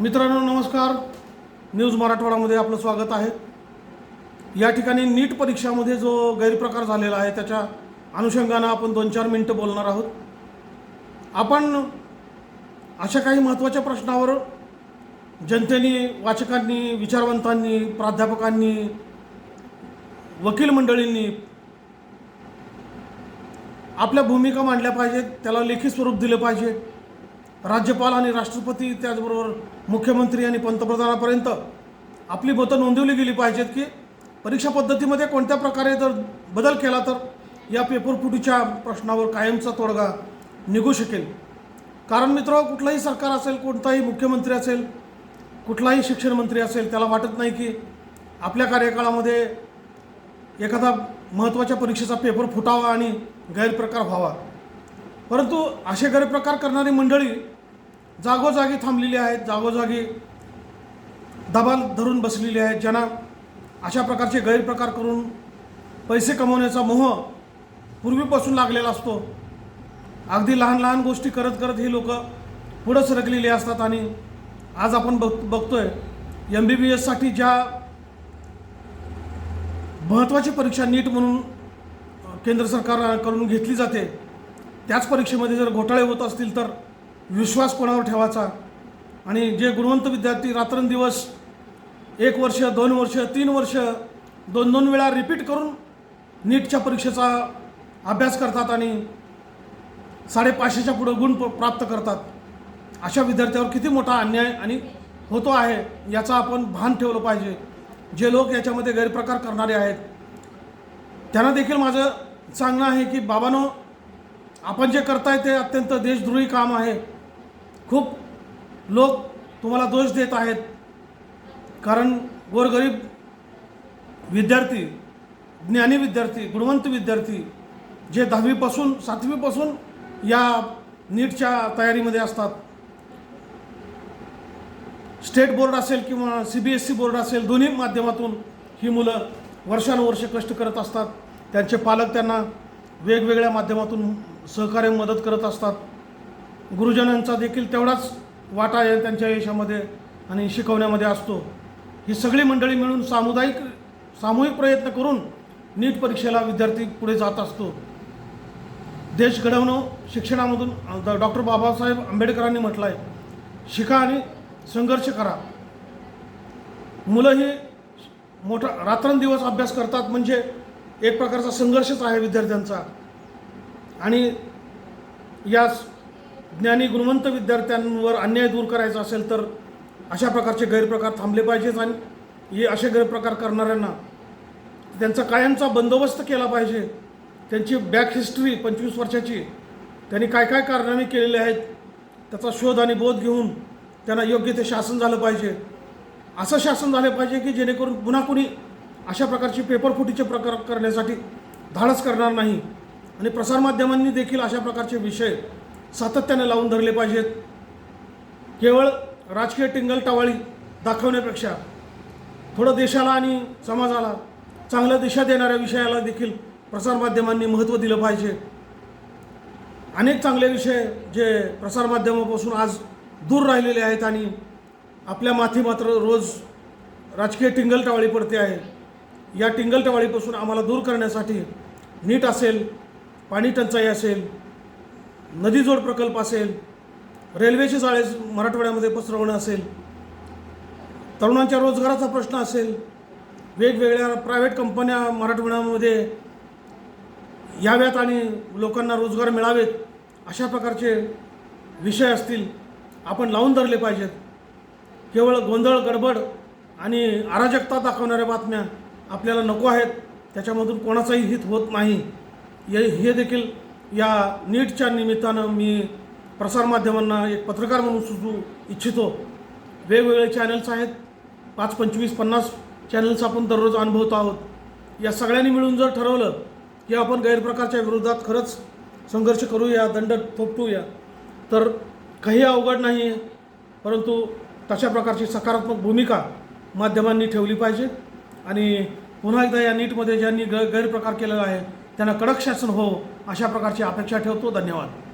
मित्रांनो नमस्कार. न्यूज मराठवाडामध्ये आपलं स्वागत आहे. या ठिकाणी नीट परीक्षामध्ये जो गैरप्रकार झालेला आहे त्याच्या अनुषंगानं आपण दोन चार मिनटं बोलणार आहोत. आपण अशा काही महत्त्वाच्या प्रश्नावर जनतेने वाचकांनी विचारवंतांनी प्राध्यापकांनी वकील मंडळींनी आपल्या भूमिका मांडल्या पाहिजेत त्याला लेखी स्वरूप दिलं पाहिजे. राज्यपाल आणि राष्ट्रपती त्याचबरोबर मुख्यमंत्री आणि पंतप्रधानापर्यंत आपली मतं नोंदवली गेली पाहिजेत की परीक्षा पद्धतीमध्ये कोणत्या प्रकारे जर बदल केला तर या पेपरफुटीच्या प्रश्नावर कायमचा तोडगा निघू शकेल. कारण मित्र कुठलंही सरकार असेल कोणताही मुख्यमंत्री असेल कुठलाही शिक्षण मंत्री असेल त्याला वाटत नाही की आपल्या कार्यकाळामध्ये एखादा महत्त्वाच्या परीक्षेचा पेपर फुटावा आणि गैरप्रकार व्हावा. परंतु असे गैरप्रकार करणारी मंडळी जागोजागी थांबलेली आहेत जागोजागी दबाल धरून बसलेली आहेत ज्यांना अशा प्रकारचे गैरप्रकार करून पैसे कमवण्याचा मोह पूर्वीपासून लागलेला असतो. अगदी लहान लहान गोष्टी करत करत ही लोक पुढं सरकलेली असतात आणि आज आपण बघ बघतोय एम बी बी एससाठी ज्या महत्त्वाची परीक्षा नीट म्हणून केंद्र सरकारकडून घेतली जाते त्याच परीक्षेमध्ये जर घोटाळे होत असतील तर विश्वास कोणावर ठेवायचा? आणि जे गुणवंत विद्यार्थी रात्रंदिवस एक वर्ष दोन वर्ष तीन वर्ष दोन दोन वेळा रिपीट करून नीटच्या परीक्षेचा अभ्यास करतात आणि साडेपाचशेच्या पुढं गुण प- प्राप्त करतात अशा विद्यार्थ्यावर किती मोठा अन्याय आणि होतो आहे याचा आपण भान ठेवलं पाहिजे. जे लोक याच्यामध्ये गैरप्रकार करणारे आहेत त्यांना देखील माझं सांगणं आहे की बाबानो आपण जे करताय ते अत्यंत देशद्रोही काम आहे. खूप लोक तुम्हाला दोष देत आहेत. कारण गोरगरीब विद्यार्थी ज्ञानी विद्यार्थी गुणवंत विद्यार्थी जे दहावीपासून सातवीपासून या नीटच्या तयारीमध्ये असतात. स्टेट बोर्ड असेल किंवा C B S C board असेल दोन्ही माध्यमातून ही मुलं वर्षानुवर्षे कष्ट करत असतात. त्यांचे पालक त्यांना वेगवेगळ्या माध्यमातून सहकार्य मदत करत असतात. गुरुजनांचा देखील तेवढाच वाटा आहे त्यांच्या यशामध्ये आणि शिकवण्यामध्ये असतो. ही सगळी मंडळी मिळून सामुदायिक सामूहिक प्रयत्न करून नीट परीक्षेला विद्यार्थी पुढे जात असतो. देश घडवणं शिक्षणामधून डॉक्टर बाबासाहेब आंबेडकरांनी म्हटलं आहे शिका आणि संघर्ष करा. मुलं ही मोठा रात्रंदिवस अभ्यास करतात म्हणजे एक प्रकारचा संघर्षच आहे विद्यार्थ्यांचा. आणि या ज्ञानी गुणवंत विद्यार्थ्यांवर अन्याय दूर करायचा असेल तर अशा प्रकारचे गैरप्रकार थांबले पाहिजेत आणि हे असे गैरप्रकार करणाऱ्यांना त्यांचा कायमचा बंदोबस्त केला पाहिजे. त्यांची बॅक हिस्ट्री पंचवीस वर्षाची त्यांनी काय काय कारनामे केलेले आहेत त्याचा शोध आणि बोध घेऊन त्यांना योग्य ते शासन झालं पाहिजे. असं शासन झालं पाहिजे की जेणेकरून पुन्हा कुणी अशा प्रकारचे पेपरफुटीचे प्रकार करण्यासाठी धाडस करणार नाही. आणि प्रसारमाध्यमांनी देखील अशा प्रकारचे विषय सातत्याने लावून धरले पाहिजेत. केवळ राजकीय टिंगलटावाळी दाखवण्यापेक्षा थोडं देशाला आणि समाजाला चांगल्या दिशा देणाऱ्या विषयाला देखील प्रसारमाध्यमांनी महत्त्व दिलं पाहिजे. अनेक चांगले विषय जे प्रसारमाध्यमापासून आज दूर राहिलेले आहेत आणि आपल्या माथी मात्र रोज राजकीय टिंगलटावाळी पडते आहे. या टिंगलटवाळीपासून आम्हाला दूर करण्यासाठी नीट असेल पाणी टंचाई असेल नदीजोड प्रकल्प असेल रेल्वेचे जाळे मराठवाड्यामध्ये पसरवणं असेल तरुणांच्या रोजगाराचा प्रश्न असेल वेगवेगळ्या प्रायव्हेट कंपन्या मराठवाड्यामध्ये याव्यात आणि लोकांना रोजगार मिळावेत अशा प्रकारचे विषय असतील आपण लावून धरले पाहिजेत. केवळ गोंधळ गडबड आणि अराजकता दाखवणाऱ्या बातम्या आपल्याला नको आहेत त्याच्यामधून कोणाचाही हित होत नाही. हे हे देखील या नीटच्या निमित्तानं मी प्रसारमाध्यमांना एक पत्रकार म्हणून सुचू इच्छितो. वेगवेगळे चॅनल्स आहेत. पाच पंचवीस पन्नास चॅनल्स आपण दररोज अनुभवतो आहोत. या सगळ्यांनी मिळून जर ठरवलं की आपण गैरप्रकारच्या विरोधात खरंच संघर्ष करूया दंड थोपटूया तर काही अवघड नाही आहे. परंतु तशा प्रकारची सकारात्मक भूमिका माध्यमांनी ठेवली पाहिजे. आणि पुन्हा एकदा या नीटमध्ये ज्यांनी ग गैरप्रकार केलेला आहे त्यांना कडक शासन हो अशा प्रकारची अपेक्षा ठेवतो. धन्यवाद.